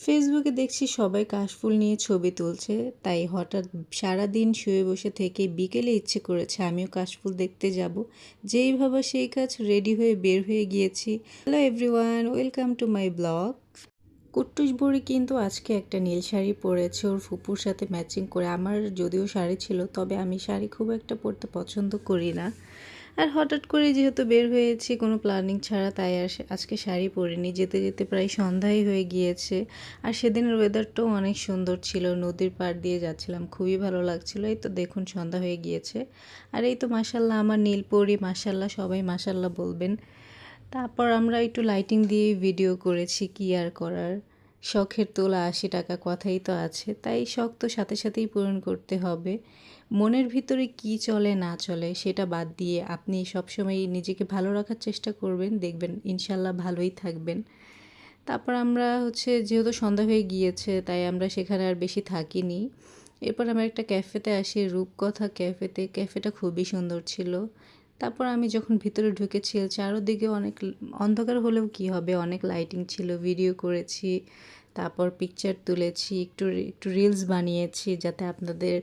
ফেসবুকে দেখছি সবাই কাশফুল নিয়ে ছবি তুলছে, তাই হঠাৎ সারা দিন শুয়ে বসে থেকে বিকেলে ইচ্ছে করেছে আমিও কাশফুল দেখতে যাব। যেই ভাবা সেই কাজ রেডি হয়ে বের হয়ে গিয়েছি। Hello everyone, welcome to my blog. কুট্টুস বড়ি কিন্তু আজকে একটা নীল শাড়ি পরেছে, ওর ফুপুর সাথে ম্যাচিং করে। আমার যদিও শাড়ি ছিল, তবে আমি শাড়ি খুব একটা পরতে পছন্দ করি না। আর হঠাৎ করে যেহেতু বের হয়েছি, কোনো প্ল্যানিং ছাড়া তাই আর আজকে শাড়ি পরিনি। যেতে যেতে প্রায় সন্ধ্যাই হয়ে গিয়েছে। আর সেদিনের ওয়েদারটাও অনেক সুন্দর ছিল। নদীর পাড় দিয়ে যাচ্ছিলাম, খুবই ভালো লাগছিল। এই তো দেখুন, সন্ধ্যা হয়ে গিয়েছে। আর এই তো মাসাল্লাহ আমার নীলপরি মাসাল্লাহ সবাই মাসাল্লাহ বলবেন। তারপর আমরা একটু লাইটিং দিয়ে ভিডিও করেছি, কি আর করার। শখের তোলা আশি টাকা কথাই তো আছে, তাই শখ তো সাথে সাথেই পূরণ করতে হবে। মনের ভিতরে কি চলে না চলে সেটা বাদ দিয়ে আপনি সবসময় নিজেকে ভালো রাখার চেষ্টা করবেন, দেখবেন ইনশাল্লাহ ভালোই থাকবেন। তারপর আমরা হচ্ছে যেহেতু সন্ধ্যা হয়ে গিয়েছে, তাই আমরা সেখানে আর বেশি থাকিনি। এরপর আমরা একটা ক্যাফেতে আসি, রূপকথা ক্যাফেতে, ক্যাফেটা খুবই সুন্দর ছিল। তারপর আমি যখন ভিতরে ঢুকেছি চারোদিকে অনেক অন্ধকার হলেও কি হবে? অনেক লাইটিং ছিল ভিডিও করেছি, তারপর পিকচার তুলেছি, একটু একটু রিলস বানিয়েছি যাতে আপনাদের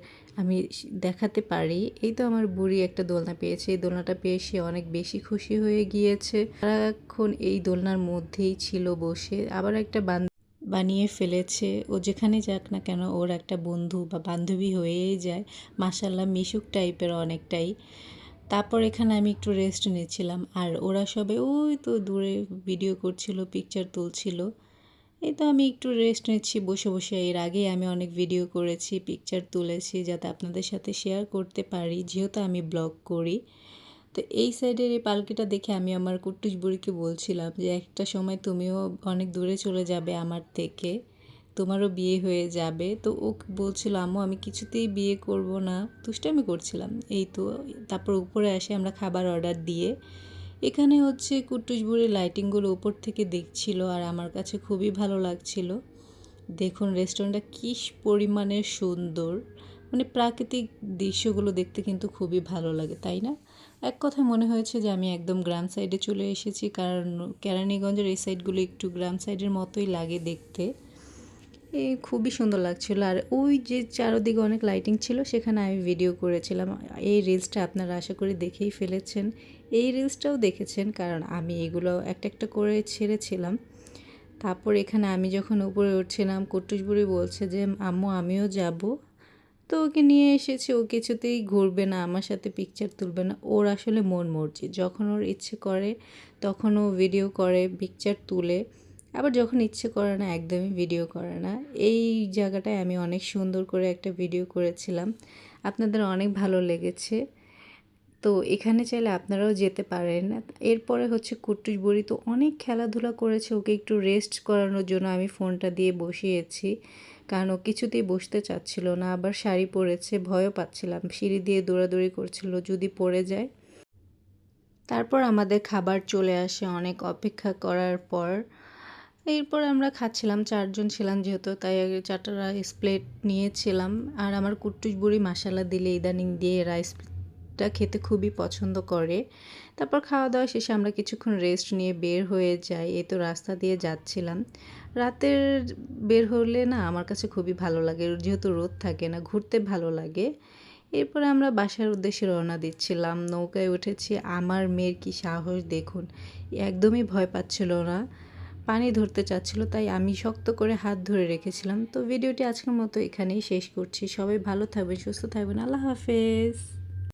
আমি দেখাতে পারি। এই তো আমার বুড়ি একটা দোলনা পেয়েছে। এই দোলনাটা পেয়ে সে অনেক বেশি খুশি হয়ে গিয়েছে। সারাক্ষণ এই দোলনার মধ্যেই ছিল বসে। আবার একটা বান, বানিয়ে ফেলেছে। ও যেখানে যাক না কেন, ওর একটা বন্ধু বা বান্ধবী হয়েই যায়। মাসাল্লাহ মিশুক টাইপের অনেকটাই। তারপর এখানে আমি একটু রেস্ট নিয়েছিলাম আর ওরা সবে ওই তো দূরে ভিডিও করছিল পিকচার তুলছিল। এই তো আমি একটু রেস্ট নিচ্ছি, বসে বসে। এর আগে আমি অনেক ভিডিও করেছি পিকচার তুলেছি, যাতে আপনাদের সাথে শেয়ার করতে পারি। যেহেতু আমি ব্লগ করি। তো এই সাইডের এই পালকিটা দেখে আমি আমার কুট্টুস বুড়িকে বলছিলাম যে, একটা সময় তুমিও অনেক দূরে চলে যাবে আমার থেকে। তোমারও বিয়ে হয়ে যাবে। তো ও বলছিল, আম্মু, আমি কিছুতেই বিয়ে করব না। তুষ্টামি করছিলাম। এই তো, তারপর উপরে আসে আমরা খাবার অর্ডার দিয়ে। এখানে হচ্ছে কুটটুসবুরি লাইটিংগুলো উপর থেকে দেখছিল আর আমার কাছে খুবই ভালো লাগছিল। দেখুন রেস্টুরেন্টটা কী পরিমাণের সুন্দর। মানে প্রাকৃতিক দৃশ্যগুলো দেখতে কিন্তু খুবই ভালো লাগে, তাই না? এক কথা মনে হয়েছে যে আমি একদম গ্রাম সাইডে চলে এসেছি, কারণ কেরানীগঞ্জের এই সাইডগুলো একটু গ্রাম সাইডের মতোই লাগে দেখতে। খুবই সুন্দর লাগছিল। আর ওই যে চারোদিকে অনেক লাইটিং ছিল, সেখানে আমি ভিডিও করেছিলাম। এই রিলসটা আপনারা আশা করি দেখেই ফেলেছেন। এই রিলসটাও দেখেছেন, কারণ আমি এগুলো একটা একটা করে ছেড়েছিলাম। তারপর এখানে আমি যখন উপরে উঠছিলাম কটুসবুড়ি বলছে যে, আম্মু, আমিও যাব। তো ওকে নিয়ে এসেছি। ও কিছুতেই ঘুরবে না, আমার সাথে পিকচার তুলবে না। ওর আসলে মন মর্জি। যখন ওর ইচ্ছে করে, তখন ও ভিডিও করে পিকচার তুলে। আবার যখন ইচ্ছে করে না, একদমই ভিডিও করে না। এই জায়গাটায় আমি অনেক সুন্দর করে একটা ভিডিও করেছিলাম। আপনাদের অনেক ভালো লেগেছে। তো এখানে চাইলে আপনারাও যেতে পারেন। এরপরে হচ্ছে কুট্টুস তো অনেক খেলাধুলা করেছে, ওকে একটু রেস্ট করানোর জন্য আমি ফোনটা দিয়ে বসিয়েছি। কারণ ও কিছুতেই বসতে চাচ্ছিল না, আবার শাড়ি পরেছে, ভয়ও পাচ্ছিলাম। সিঁড়ি দিয়ে দৌড়াদৌড়ি করছিল, যদি পড়ে যায়। তারপর আমাদের খাবার চলে আসে অনেক অপেক্ষা করার পর। এরপর আমরা খাচ্ছিলাম, চারজন ছিলাম যেহেতু, তাই চারটা রাইস প্লেট নিয়েছিলাম। আর আমার কুট্টুস বুড়ি মশালা দিলে ইদানিং দিয়ে রাইস টা খেতে খুবই পছন্দ করে। তারপর খাওয়া দাওয়া শেষে আমরা কিছুক্ষণ রেস্ট নিয়ে বের হয়ে যাই। এই তো রাস্তা দিয়ে যাচ্ছিলাম। রাতের বের হলে না আমার কাছে খুবই ভালো লাগে, যেহেতু রোদ থাকে না, ঘুরতে ভালো লাগে। এরপরে আমরা বাসার উদ্দেশ্যে রওনা দিচ্ছিলাম। নৌকায় উঠেছি। আমার মেয়ের কি সাহস দেখুন, একদমই ভয় পাচ্ছিল না। পানি ধরতে চাচ্ছিল, তাই আমি শক্ত করে হাত ধরে রেখেছিলাম। তো ভিডিওটি আজকের মতো এখানেই শেষ করছি। সবাই ভালো থাকবেন, সুস্থ থাকবেন। আল্লাহ হাফেজ।